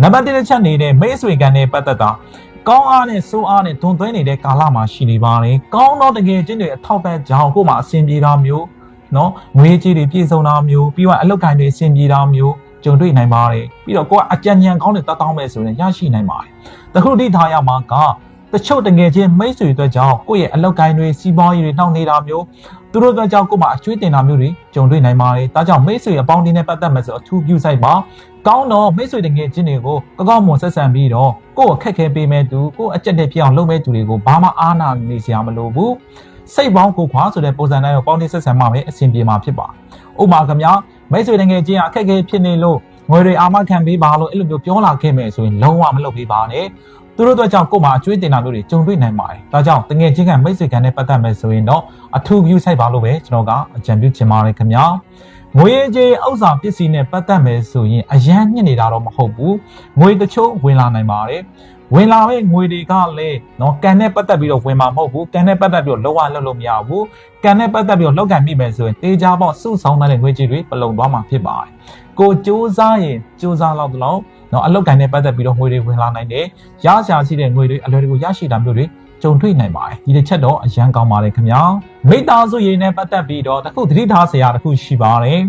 နံပါတ်1တစ်ချက်နေတဲ့မိတ်ဆွေကံနဲ့ပတ်သက်တာကောင်းအားနဲ့စိုးအားနဲ့ဒွန်သွင်းနေတဲ့ကာလမှာရှိနေပါတယ်ကောင်းတော့တကယ်ချင်းတွေအထောက်ပံ့ကြောင်းကိုမှအဆင်ပြေတာမျိုးနော်ငွေကြေးတွေပြည့်စုံတာမျိုးပြီးတော့အလုပ်ကိုင်တွေအဆင်ပြေတာမျိုးကြုံတွေ့နိုင်ပါတယ်ပြီးတော့ကိုကအကြံဉာဏ်ကောင်းတဲ့တတ်တောင်းမဲ့ဆိုရင်ရရှိနိုင်ပါတယ်တခုတိထားရမှာကတချို့တကယ်ချင်းမိတ်ဆွေတွေကြောင့်ကိုယ့်ရဲ့အလောက်ကိုင်းတွေစီးပွားရေးတွေနှောင့်နေတာမျိုး သူတို့အတွက်ကြောင့်ကိုယ်မှာအကျွေးတင်တာမျိုးတွေကြုံတွေ့နိုင်ပါတယ်။ဒါကြောင့်မိတ်ဆွေအပေါင်းအသင်းနဲ့ပတ်သက်မဲ့ဆိုအထူးပြုဆိုင်ပါ။ကောင်းတော့မိတ်ဆွေတကယ်ချင်းတွေကိုကောက်ကောက်မွန်ဆက်ဆံပြီးတော့ကိုယ့်ကိုခက်ခဲပေးမဲ့သူကိုယ့်အကြက်တဲ့ဖြစ်အောင်လုပ်မဲ့သူတွေကိုဘာမှအားနာနေစရာမလိုဘူး။စိတ်ပေါင်းကိုခွာဆိုတဲ့ပုံစံတိုင်းကိုပေါင်းတင်ဆက်ဆံမှပဲအဆင်ပြေမှာဖြစ်ပါ။ဥပမာကများမိတ်ဆွေတကယ်ချင်းအခက်ခဲဖြစ်နေလို့ငွေတွေအာမခံပေးပါလို့အဲ့လိုမျိုးပြောလာခဲ့မယ်ဆိုရင်လုံးဝမလုပ်ပေးပါနဲ့။ သူတို့တို့ကြောင့်ကိုယ်မှာအကျွေးတင်တာမျိုးတွေကြုံတွေ့နိုင်ပါတယ်။ဒါကြောင့်တငယ်ချင်းကမိတ်ဆွေကံနဲ့ပတ်သက်မယ်ဆိုရင်တော့အထူး view ဆိုင်ပါလို့ပဲကျွန်တော်ကအကြံပြုချင်ပါတယ်ခင်ဗျာ။ငွေကြေးဥစ္စာပစ္စည်းနဲ့ပတ်သက်မယ်ဆိုရင်အရန်ညစ်နေတာတော့မဟုတ်ဘူး။ငွေတချို့ဝင်လာနိုင်ပါတယ်။ဝင်လာတဲ့ငွေတွေကလည်းနော်ကန်နဲ့ပတ်သက်ပြီးတော့ဝင်မှာမဟုတ်ဘူးကန်နဲ့ပတ်သက်ပြီးတော့လောကလှုပ်လို့မရဘူးကန်နဲ့ပတ်သက်ပြီးတော့လောက်ကန်မိမယ်ဆိုရင်တေးကြပေါ့စုဆောင်းတဲ့ငွေကြေးတွေပလုံသွားမှာဖြစ်ပါတယ်ကိုစူးစမ်းရင်စူးစမ်းလောက်တော့ နော်အလောက်ကန်နဲ့ပတ်သက်ပြီးတော့ငွေတွေဝင်လာနိုင်တယ်ရရှာရှိတဲ့ငွေတွေအလွယ်တကူရရှိတာမျိုးတွေကြုံတွေ့နိုင်ပါတယ်ဒီတစ်ချက်တော့အရန်ကောင်းပါတယ်ခင်ဗျာမိသားစုရင်းနဲ့ပတ်သက်ပြီးတော့တခုသတိထားစရာတခုရှိပါတယ်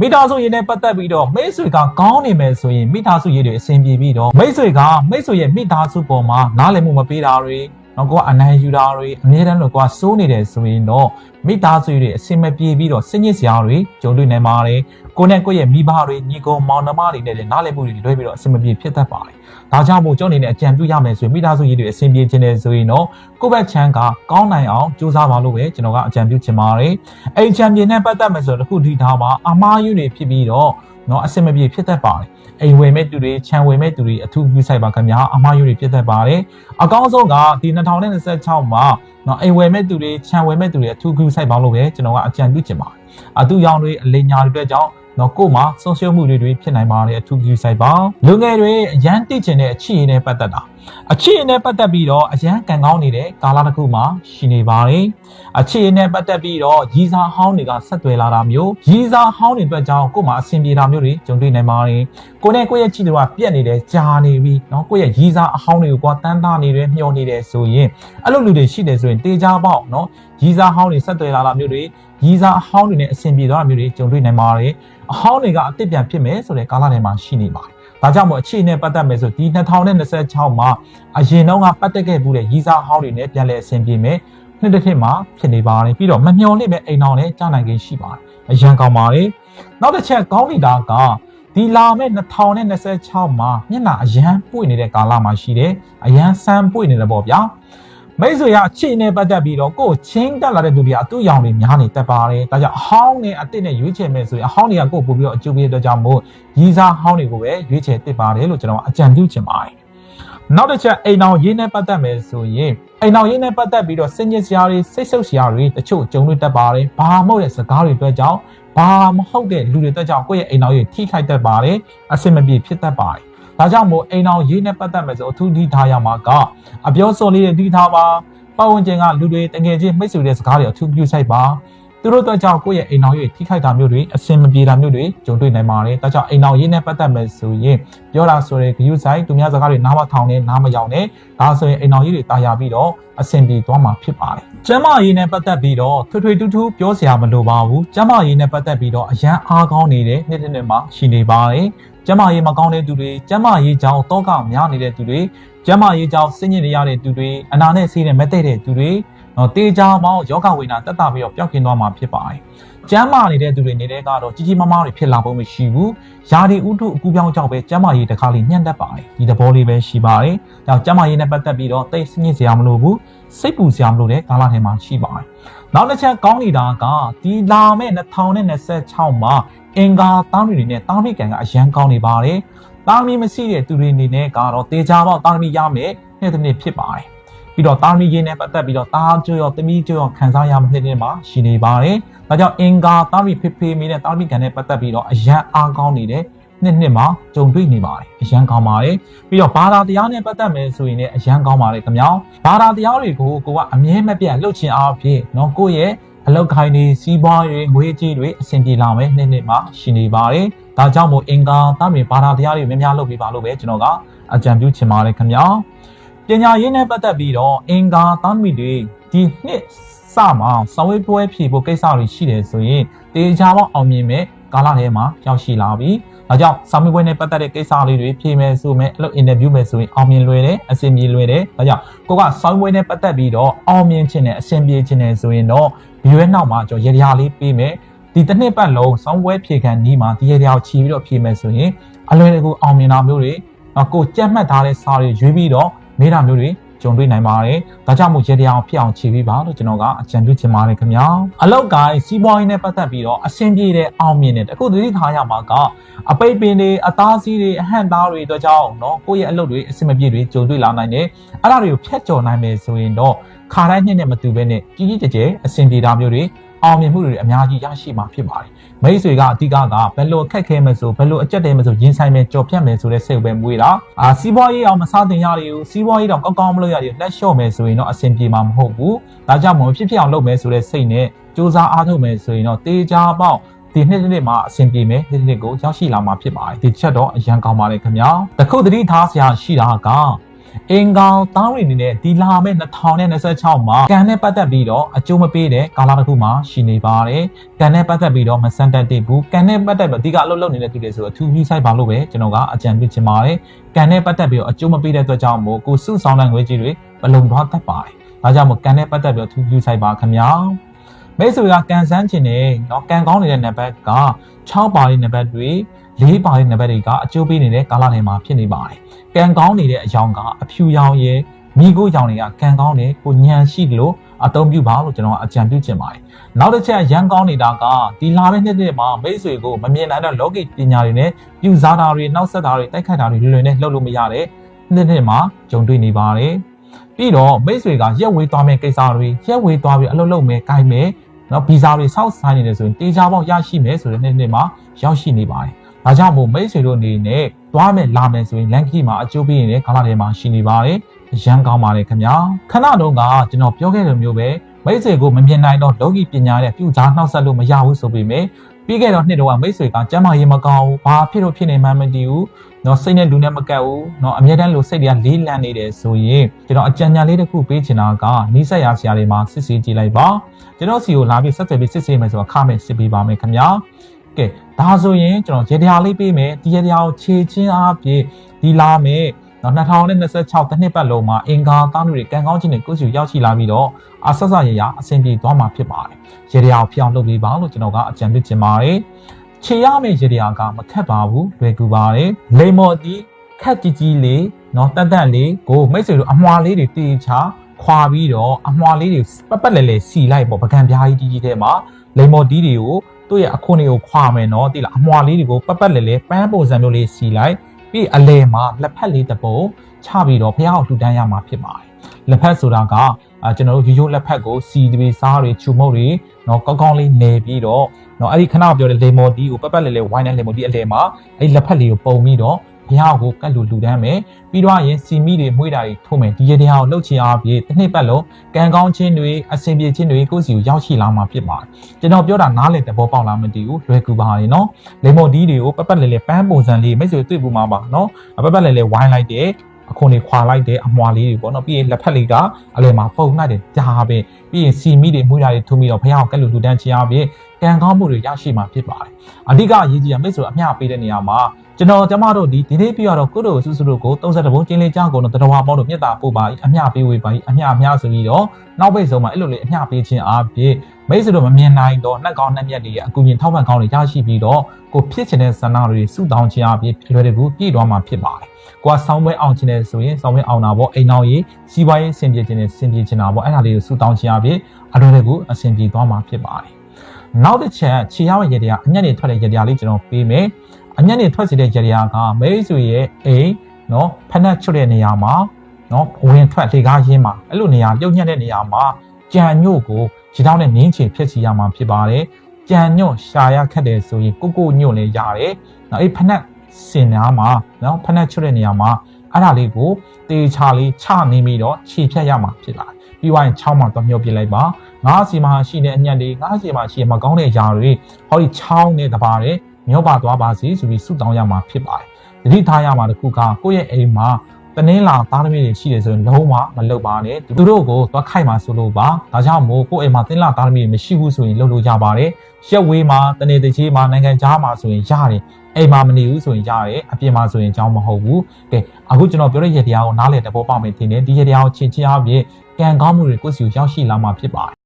မိသားစုရင်းနဲ့ပတ်သက်ပြီးတော့မိတ်ဆွေကကောင်းနေမယ်ဆိုရင်မိသားစုရင်းတွေအဆင်ပြေပြီးတော့မိတ်ဆွေကမိတ်ဆွေရဲ့မိသားစုပေါ်မှာနားလည်မှုမပေးတာတွေ တော့ကိုကအနိုင်ယူတာတွေအမြဲတမ်းလို့ကိုကစိုးနေတယ်ဆိုရင်တော့မိသားစုတွေအဆင်မပြေပြီးတော့စိတ်ညစ်စရာတွေကြုံတွေ့နိုင်ပါတယ်ကိုနဲ့ကိုရဲ့မိဘတွေညီကောင်မောင်နှမတွေနဲ့လည်းနားလည်မှုတွေလွဲပြီးတော့အဆင်မပြေဖြစ်တတ်ပါတယ်ဒါကြောင့်မို့ကျွန်တော်အနေနဲ့အကြံပြုရမယ်ဆိုရင်မိသားစုကြီးတွေအဆင်ပြေခြင်းနဲ့ဆိုရင်တော့ကိုယ့်ဘက်ချမ်းကကောင်းနိုင်အောင်ကြိုးစားပါလို့ပဲကျွန်တော်ကအကြံပြုချင်ပါတယ်အဲ့ချမ်းပြေနဲ့ပတ်သက်မယ်ဆိုတော့တစ်ခုဒီထားပါအမားယူတွေဖြစ်ပြီးတော့နော်အဆင်မပြေဖြစ်တတ်ပါတယ်အိမ်ဝင်မဲ့သူတွေခြံဝင်မဲ့သူတွေအထူးယူဆိုင်ပါခင်ဗျာအမားယူတွေဖြစ်တတ်ပါတယ်အကောင်းဆုံးကဒီ2026မှာနော်အိမ်ဝင်မဲ့သူတွေခြံဝင်မဲ့သူတွေအထူးယူဆိုင်ပါလို့ပဲကျွန်တော်ကအကြံပြုချင်ပါတယ်အတူရောင်တွေအလင်းညာတွေအတွက်ကြောင့်နော်ကို့မှာဆုံးရှုံးမှုတွေတွေဖြစ်နိုင်ပါတယ်အထူးယူဆိုင်ပါလူငယ်တွေအရန်တိကျင်တဲ့အချစ်ရင်းနဲ့ပတ်သက်တာအချစ်ရင်းနဲ့ပတ်သက်ပြီးတော့အရန်ကံကောင်းနေတဲ့ကာလတစ်ခုမှာရှိနေပါတယ် အချစ်ရည်နဲ့ပတ်သက်ပြီးတော့ရီစာဟောင်းတွေကဆက်သွယ်လာတာမျိုးရီစာဟောင်းတွေအတွက်ကြောင့်ကို့မှာအဆင်ပြေတာမျိုးတွေကြုံတွေ့နိုင်ပါတယ်ကိုနဲ့ကိုယ့်ရဲ့ချစ်တွေကပြက်နေတယ်ကြာနေပြီနော်ကိုယ့်ရဲ့ရီစာအဟောင်းတွေကိုကွာတန်းသားနေတယ်မျောနေတယ်ဆိုရင်အဲ့လိုလူတွေရှိတယ်ဆိုရင်တေချာပေါက်နော်ရီစာဟောင်းတွေဆက်သွယ်လာတာမျိုးတွေရီစာအဟောင်းတွေနဲ့အဆင်ပြေသွားတာမျိုးတွေကြုံတွေ့နိုင်ပါတယ်အဟောင်းတွေကအစ်စ်ပြန်ဖြစ်မယ်ဆိုတဲ့ကာလထဲမှာရှိနေပါတယ်။ဒါကြောင့်မို့အခြေအနေပတ်သက်မယ်ဆိုဒီ2026မှာအရင်တော့ကပတ်သက်ခဲ့မှုတဲ့ရီစာအဟောင်းတွေနဲ့ပြန်လည်အဆင်ပြေမယ်။ နှစ်တစ်နှစ်မှာဖြစ်နေပါတယ်ပြီးတော့မမျော်လင့်မဲ့အိမ်တော်နဲ့ကြားနိုင်ခြင်းရှိပါတယ်။အရန်ကောင်းပါတယ်။နောက်တစ်ချက်ကောင်းနေတာကဒီလာမဲ့2026မှာမျက်နှာအရန်ပွင့်နေတဲ့ကာလမှာရှိတယ်။အရန်ဆန်းပွင့်နေတယ်ပေါ့ဗျာ။မိတ်ဆွေကခြေနဲ့ပတ်သက်ပြီးတော့ကိုယ်ချင်းတက်လာတဲ့သူတွေကအတူရောင်တွေများနေတက်ပါတယ်ဒါကြောင့်အဟောင်းနဲ့အစ်စ်နဲ့ရွေးချယ်မယ်ဆိုရင်အဟောင်းတွေကကိုယ်ပို့ပြီးတော့အကျိုးပေးတဲ့အတွက်ကြောင့်မို့ရီးစားဟောင်းတွေကိုပဲရွေးချယ်တစ်ပါတယ်လို့ကျွန်တော်အကြံပြုချင်ပါတယ် နောက်တစ်ချက်အိမ်အောင်ရေးနဲ့ပတ်သက်မယ်ဆိုရင်အိမ်အောင်ရေးနဲ့ပတ်သက်ပြီးတော့စင်ညစ်စရာတွေစိတ်ဆုပ်စရာတွေတချို့ကြုံတွေ့တတ်ပါတယ်ဘာမှမဟုတ်တဲ့စကားတွေအတွက်ကြောင့်ဘာမဟုတ်တဲ့လူတွေအတွက်ကြောင့်ကိုယ့်ရဲ့အိမ်အောင်ရေးထိခိုက်တတ်ပါတယ်အဆင်မပြေဖြစ်တတ်ပါတယ်ဒါကြောင့်မို့အိမ်အောင်ရေးနဲ့ပတ်သက်မယ်ဆိုအထူးထိထားရမှာကအပြောစော်လေးတွေထိထားပါပတ်ဝန်းကျင်ကလူတွေတကယ်ချင်းမိတ်ဆွေတဲ့စကားတွေအထူးပြုဆိုင်ပါ သူတို့တော့ကြောင့်ကိုယ့်ရဲ့အိမ်တော်ရေးထိခိုက်တာမျိုးတွေအဆင်မပြေတာမျိုးတွေကြုံတွေ့နိုင်ပါတယ်။ဒါကြောင့်အိမ်တော်ရေးနဲ့ပတ်သက်မယ်ဆိုရင်ပြောတာဆိုတဲ့ဂရုစိုက်သူများစကားတွေနားမထောင်နဲ့နားမယောင်နဲ့ဒါဆိုရင်အိမ်တော်ရေးတွေတာယာပြီးတော့အဆင်ပြေသွားမှာဖြစ်ပါတယ်။ကျမ်းမာရေးနဲ့ပတ်သက်ပြီးတော့ထွေထွေတူးထူးပြောစရာမလိုပါဘူး။ကျမ်းမာရေးနဲ့ပတ်သက်ပြီးတော့အရန်အားကောင်းနေတဲ့နေ့တစ်နေ့မှာရှိနေပါတယ်။ကျမ်းမာရေးမကောင်းတဲ့သူတွေကျမ်းမာရေးကြောင့်တောကများနေတဲ့သူတွေကျမ်းမာရေးကြောင့်ဆင်းရဲရတဲ့သူတွေအနာနဲ့ဆေးနဲ့မတဲ့တဲ့သူတွေ နော်တေးကြမောင်းယောဂဝိနာတက်တာပြီးတော့ပျောက်ကင်းသွားမှာဖြစ်ပါတယ်။ကျမ်းမာနေတဲ့သူတွေနေတဲ့ကတော့ကြီးကြီးမားမားတွေဖြစ်လာဖို့မရှိဘူး။ယာဒီဥထုအကူပြောင်းကြောင့်ပဲကျမ်းမာရေးတစ်ခါလေးညှက်တတ်ပါတယ်။ဒီသဘောလေးပဲရှိပါတယ်။ဒါကျမ်းမာရေးနဲ့ပတ်သက်ပြီးတော့တိတ်ဆင်းရဲစရာမလိုဘူး။စိတ်ပူစရာမလိုတဲ့ကာလထဲမှာရှိပါတယ်။နောက်တစ်ချက်ကောင်းနေတာကဒီလာမဲ့2026မှာအင်္ဂါသားတွေနဲ့တားမိကန်ကအရန်ကောင်းနေပါတယ်။တားမိမရှိတဲ့သူတွေအနေနဲ့ကတော့တေချာပေါက်တားမိရမယ်နှစ်တစ်နှစ်ဖြစ်ပါတယ်။ ပြီးတော့တားမိရေးနဲ့ပတ်သက်ပြီးတော့တားကြွရောတမီးကြွရောခံစားရမယ့်နှစ်နှစ်မှာရှိနေပါတယ်။ဒါကြောင့်အင်္ဂါတားမိဖေဖေမီနဲ့တားမိကန်နဲ့ပတ်သက်ပြီးတော့အရန်အားကောင်းနေတဲ့နှစ်နှစ်မှာကြုံတွေ့နေပါတယ်အရန်ကောင်းပါတယ်ပြီးတော့ဘာသာတရားနဲ့ပတ်သက်မယ်ဆိုရင်လည်းအရန်ကောင်းပါတယ်ခင်ဗျာဘာသာတရားတွေကိုကိုကအမြဲမပြတ်လှုပ်ချင်အားဖြင့်เนาะကိုယ့်ရဲ့အလောက်ခိုင်းနေစီးပွားရေးငွေကြေးတွေအဆင်ပြေလာမယ်နှစ်နှစ်မှာရှိနေပါတယ် ဒါကြောင့်မို့အင်္ဂါသားတွေဘာသာတရားတွေများများလုပ်ပြီးပါလို့ပဲကျွန်တော်ကအကြံပြုချင်ပါတယ်ခင်ဗျာ ပညာရေးနဲ့ပတ်သက်ပြီးတော့အင်္ဂါသားမိတွေဒီနှစ်စမှာစောင်းဝေးပွဲဖြေဖို့ကိစ္စတွေရှိတယ်ဆိုရင်တေချာပေါအောင်မြင်မဲ့ကာလထဲမှာရောက်ရှိလာပြီ။ဒါကြောင့်စာမေးပွဲနဲ့ပတ်သက်တဲ့ကိစ္စလေးတွေဖြေမယ်ဆိုမယ်အဲ့လို interview မယ်ဆိုရင်အောင်မြင်လွယ်တယ်အဆင်ပြေလွယ်တယ်။ဒါကြောင့်ကိုကစာမေးပွဲနဲ့ပတ်သက်ပြီးတော့အောင်မြင်ခြင်းနဲ့အဆင်ပြေခြင်းနဲ့ဆိုရင်တော့ဒီရွေးနောက်မှာကျွန်တော်ရေရာလေးပေးမယ်။ဒီတစ်နှစ်ပတ်လုံးစောင်းပွဲဖြေခံနီးမှာဒီရေရာကိုခြီးပြီးတော့ဖြေမယ်ဆိုရင်အလွယ်တကူအောင်မြင်တာမျိုးတွေနော်ကိုကြက်မှတ်ထားတဲ့စာတွေရွေးပြီးတော့ မေးတာမျိုးတွေကြုံတွေ့နိုင်ပါတယ်။ဒါကြောင့်မို့ရေတရားဖြစ်အောင်ခြေပြီးပါလို့ကျွန်တော်ကအကြံပြုချင်ပါတယ်ခင်ဗျာ။အလောက်ကိုင်းစီးပွားရေးနဲ့ပတ်သက်ပြီးတော့အဆင်ပြေတဲ့အောင်မြင်တဲ့တခုသတိထားရမှာကအပိတ်ပင်တွေအသားစီးတွေအဟန့်သားတွေတို့ကြောင့်နော်ကိုယ့်ရဲ့အလုပ်တွေအဆင်မပြေတွေကြုံတွေ့လာနိုင်တယ်။အဲ့ဒါတွေကိုဖျက်ကျော်နိုင်မယ်ဆိုရင်တော့ခါတိုင်းနှစ်နဲ့မတူဘဲနဲ့ကြီးကြီးကျယ်ကျယ်အဆင်ပြေတာမျိုးတွေ အောင်မြင်မှုတွေအများကြီးရရှိမှာဖြစ်ပါတယ်။မိတ်ဆွေကအဓိကကဘယ်လိုအခက်ခဲမယ်ဆိုဘယ်လိုအကြက်တဲမယ်ဆိုရင်ဆိုင်မယ်ကြော်ဖြတ်မယ်ဆိုတဲ့စိတ်ပဲမွေးတာ။အာစီးပွားရေးအောင်မစားတင်ရရဘူးစီးပွားရေးတော့ကောင်းကောင်းမလုပ်ရရလက်လျှော့မယ်ဆိုရင်တော့အဆင်ပြေမှာမဟုတ်ဘူး။ဒါကြောင့်မို့ဖြစ်ဖြစ်အောင်လုပ်မယ်ဆိုတဲ့စိတ်နဲ့စူးစမ်းအားထုတ်မယ်ဆိုရင်တော့တေချာပေါက်ဒီနှစ်နှစ်မှာအဆင်ပြေမယ်ဒီနှစ်ကိုရောက်ရှိလာမှာဖြစ်ပါတယ်ဒီချက်တော့အရန်ကောင်းပါတယ်ခင်ဗျာတခုတတိထားစရာရှိတာက အင်ကောင်တောင်းရီနေနဲ့ဒီလာမဲ့2026မှာကန်နဲ့ပတ်သက်ပြီးတော့အကျိုးမပေးတဲ့ကာလတစ်ခုမှာရှိနေပါတယ်။ကန်နဲ့ပတ်သက်ပြီးတော့မစန်တက်တဲ့ဘူး။ကန်နဲ့ပတ်သက်ပြီးအဓိကအလုပ်လုပ်နေတဲ့သူတွေဆိုအထူးကြီးဆိုင်ပါလို့ပဲကျွန်တော်ကအကြံပြုချင်ပါတယ်။ကန်နဲ့ပတ်သက်ပြီးတော့အကျိုးမပေးတဲ့အတွက်ကြောင့်မို့ကိုစုဆောင်တဲ့ငွေကြီးတွေဘလုံသွားတတ်ပါတယ်။ဒါကြောင့်မို့ကန်နဲ့ပတ်သက်ပြီးတော့အထူးကြီးဆိုင်ပါခင်ဗျာ။မိတ်ဆွေကကန်ဆန်းချင်တယ်เนาะကန်ကောင်းနေတဲ့နံပါတ်က6ပါးတဲ့နံပါတ်တွေ ၄ပါးတဲ့နံပါတ်တွေကအကျိုးပေးနေတဲ့ကာလထဲမှာဖြစ်နေပါတယ်။ကံကောင်းနေတဲ့အယောင်ကအဖြူရောင်ရဲ့မိကိုရောင်တွေကကံကောင်းတယ်ကိုညံရှိတယ်လို့အသုံးပြုပါလို့ကျွန်တော်အကြံပြုချင်ပါတယ်။နောက်တစ်ချက်ရန်ကောင်းနေတာကဒီလာတဲ့နှစ်နှစ်မှာမိတ်ဆွေကိုမမြင်နိုင်တဲ့လောကီပညာတွေနဲ့ပြူစားတာတွေနောက်ဆက်တာတွေတိုက်ခိုက်တာတွေလွယ်လွယ်နဲ့လှုပ်လို့မရတဲ့နှစ်နှစ်မှာကြုံတွေ့နေပါတယ်။ပြီးတော့မိတ်ဆွေကရက်ဝေးသွားမယ့်ကိစ္စတွေရက်ဝေးသွားပြီးအလုပ်လုပ်မယ်၊ကိုင်မယ်နော်ဗီဇာတွေစောက်ဆိုင်နေတယ်ဆိုရင်တေချာပေါက်ရရှိမယ်ဆိုတဲ့နှစ်နှစ်မှာရောက်ရှိနေပါတယ်။ ဒါကြောင့်မို့မိတ်ဆွေတို့အနေနဲ့သွားမယ်လာမယ်ဆိုရင်လန်ကီမှာအကျိုးပေးရင်လည်းကာလထဲမှာရှိနေပါတယ်။ရန်ကောင်းပါတယ်ခင်ဗျာ။ခဏတုန်းကကျွန်တော်ပြောခဲ့တဲ့မျိုးပဲမိတ်ဆွေကိုမမြင်နိုင်တော့လောကီပညာရဲ့ပြုစားနှောက်ဆက်လို့မရဘူးဆိုပေမဲ့ပြီးခဲ့တော့နှစ်တုန်းကမိတ်ဆွေကကျမ်းမာရေးမကောင်းဘူး။ဘာဖြစ်လို့ဖြစ်နေမှန်းမသိဘူး။နော်စိတ်နဲ့လူနဲ့မကပ်ဘူး။နော်အမြဲတမ်းလိုစိတ်တွေကလေးလံနေတယ်ဆိုရင်ကျွန်တော်အကြံဉာဏ်လေးတစ်ခုပေးချင်တာကနီးစပ်ရာဆရာတွေမှာစစ်ဆေးကြည့်လိုက်ပါ။ကျွန်တော်စီကိုလာပြီးဆက်သွယ်ပြီးစစ်ဆေးမယ်ဆိုတော့ခမယ်စစ်ပေးပါမယ်ခင်ဗျာ။ ကဲဒါဆိုရင်ကျွန်တော်ရေတရားလေးပေးမယ်ဒီရေတရားကိုခြေချင်းအားဖြင့်ဒီလာမယ်နော်2026တနှစ်ပတ်လုံးမှာအင်္ဂါသားမျိုးတွေကံကောင်းခြင်းတွေကိုယ်စီရောက်ရှိလာပြီးတော့အဆက်ဆက်ရရအဆင်ပြေသွားမှာဖြစ်ပါတယ်ရေတရားကိုဖျောင်းလုပ်ပေးပါလို့ကျွန်တော်ကအကြံပြုချင်ပါတယ်ခြေရမယ့်ရေတရားကမခက်ပါဘူးလွယ်ကူပါတယ်လိမ္မော်တီခက်ကြီးကြီးလေးနော်တက်တက်လေးကိုမိတ်ဆွေတို့အမွှာလေးတွေတေချာ ခွာပြီးတော့အမွှာလေးတွေပတ်ပတ်လဲလဲစီလိုက်ပေါ့ပကံပြားကြီးကြီးထဲမှာလိမ္မော်တီးတွေကိုသူ့ရဲ့အခွန်တွေကိုခွာမယ်နော်တိလားအမွှာလေးတွေကိုပတ်ပတ်လဲလဲပန်းပုံစံမျိုးလေးစီလိုက်ပြီးအလဲမှာလက်ဖက်လေးတစ်ပုံချပြီးတော့ဘုရားကိုထူတန်းရမှာဖြစ်ပါတယ်လက်ဖက်ဆိုတာကကျွန်တော်တို့ရိုးရိုးလက်ဖက်ကိုစီတွေစားတွေချူမုတ်တွေနော်ကောင်းကောင်းလေးနေပြီးတော့နော်အဲ့ဒီခဏပြောတဲ့လေမော်တီးကိုပတ်ပတ်လဲလဲဝိုင်းတဲ့လေမော်တီးအလဲမှာအဲ့ဒီလက်ဖက်လေးကိုပုံပြီးတော့ ရားကိုကတ်လူလူတန်းမယ်ပြီးတော့ရင်စီမီတွေမွေးတာတွေထိုးမယ်ဒီရတရားကိုလှုပ်ချင်အားဖြင့်တစ်နှစ်ပတ်လုံးကံကောင်းခြင်းတွေအဆင်ပြေခြင်းတွေကိုယ့်စီကိုရောက်ရှိလာမှာဖြစ်ပါတယ်ကျွန်တော်ပြောတာနားလည်သဘောပေါက်လားမသိဘူးလွယ်ကူပါရင်နော်လေမော်ဒီတွေကိုပက်ပက်လဲလဲပန်းပုံစံလေးမိတ်ဆွေတွေ့ပူမှာပါနော်ပက်ပက်လဲလဲဝိုင်းလိုက်တယ်အခွန်တွေခွာလိုက်တဲ့အမွာလေးတွေပေါ့နော်ပြီးရင်လက်ဖက်လေးကအလဲမှာပုံနှိုက်တယ်ကြားပဲပြီးရင်စီမီတွေမွေးတာတွေထုံပြီးတော့ဘုရားကက်လူလူတန်းချအားဖြင့်ကံကောင်းမှုတွေရရှိမှာဖြစ်ပါတယ်အဓိကအရေးကြီးတာမိတ်ဆွေအမျှပေးတဲ့နေရာမှာ ကျွန်တော်ကျမတို့ဒီဒီနေ့ပြရတော့ကုတို့စုစုတို့ကို32ဘုံကျင်းလေးကြောင်းကုန်တော့တတော်ဝါပေါင်းတို့မြတ်တာပို့ပါအမျှပေးဝေးပါအမျှအမျှဆိုပြီးတော့နောက်ပိတ်ဆုံးမှာအဲ့လိုလေးအမျှပေးခြင်းအားဖြင့်မိတ်ဆွေတို့မမြင်နိုင်တော့နှက်ကောင်းနှက်မြက်တွေရဲ့အကူအညီထောက်ပံ့ကောင်းတွေရရှိပြီးတော့ကိုဖြစ်ချင်တဲ့ဆန္ဒတွေစုတောင်းခြင်းအားဖြင့်လွယ်တကူပြည့်သွားမှာဖြစ်ပါတယ်ကိုကဆောင်းပွဲအောင်ခြင်းနဲ့ဆိုရင်ဆောင်းပွဲအောင်တာပေါ့အိမ်အောင်ရေးစီးပွားရေးဆင်ပြေခြင်းနဲ့ဆင်ပြေခြင်းတာပေါ့အဲ့ဒါလေးကိုစုတောင်းခြင်းအားဖြင့်အလွယ်တကူအဆင်ပြေသွားမှာဖြစ်ပါတယ်နောက်တစ်ချက်ခြေရောက်ရတဲ့ကအညက်နေထွက်တဲ့ရတဲ့လေးကျွန်တော်ပေးမယ် အညက်နေထွက်စေတဲ့ရတဲ့ကမိတ်ဆွေရဲ့အိမ်နော်ဖက်နှက်ချွတ်တဲ့နေရာမှာနော်ဝင်ထွက်လေကားရင်းမှာအဲ့လိုနေရာပြုတ်ညက်တဲ့နေရာမှာကြံညို့ကိုရေတောင်းနဲ့နင်းချေဖြစ်စီရမှာဖြစ်ပါတယ်ကြံညို့ရှာရခက်တယ်ဆိုရင်ကိုကိုညို့လည်းရတယ်နော်အဲ့ဖက်နှက်စင်နာမှာနော်ဖက်နှက်ချွတ်တဲ့နေရာမှာအဲ့ဒါလေးကိုတေချာလေးချနေပြီးတော့ခြေဖြတ်ရမှာဖြစ်လာတယ်ပြီးသွားရင်ချောင်းမှာတော့မြုပ်ပြလိုက်ပါငါးစီမှာရှိတဲ့အညက်တွေငါးစီမှာရှိမကောင်းတဲ့ຢာတွေဟောဒီချောင်းနဲ့တပါးတွေ မျောပါသွားပါစေဆိုပြီးဆုတောင်းရမှာဖြစ်ပါတယ်တတိထားရမှာတစ်ခုကကိုယ့်ရဲ့အိမ်မှာတနင်္လာသားသမီးတွေရှိတယ်ဆိုရင်လုံးဝမလုပ်ပါနဲ့သူတို့ကိုသွားခိုက်မှာဆိုလို့ပါဒါကြောင့်မို့ကိုယ့်အိမ်မှာတင်းလာသားသမီးတွေမရှိဘူးဆိုရင်လုပ်လို့ရပါတယ်ရက်ဝေးမှာတနေတကြီးမှာနိုင်ငံခြားမှာဆိုရင်ရတယ်အိမ်မှာမနေဘူးဆိုရင်ရတယ်အပြင်မှာဆိုရင်ကြောင်းမဟုတ်ဘူးကဲအခုကျွန်တော်ပြောတဲ့ရတရားကိုနားလည်တဘောပေါက်မယ်ထင်တယ်ဒီရတရားကိုချင်းချင်းအပြင်ကံကောင်းမှုတွေကိုယ့်စီကိုရောက်ရှိလာမှာဖြစ်ပါတယ်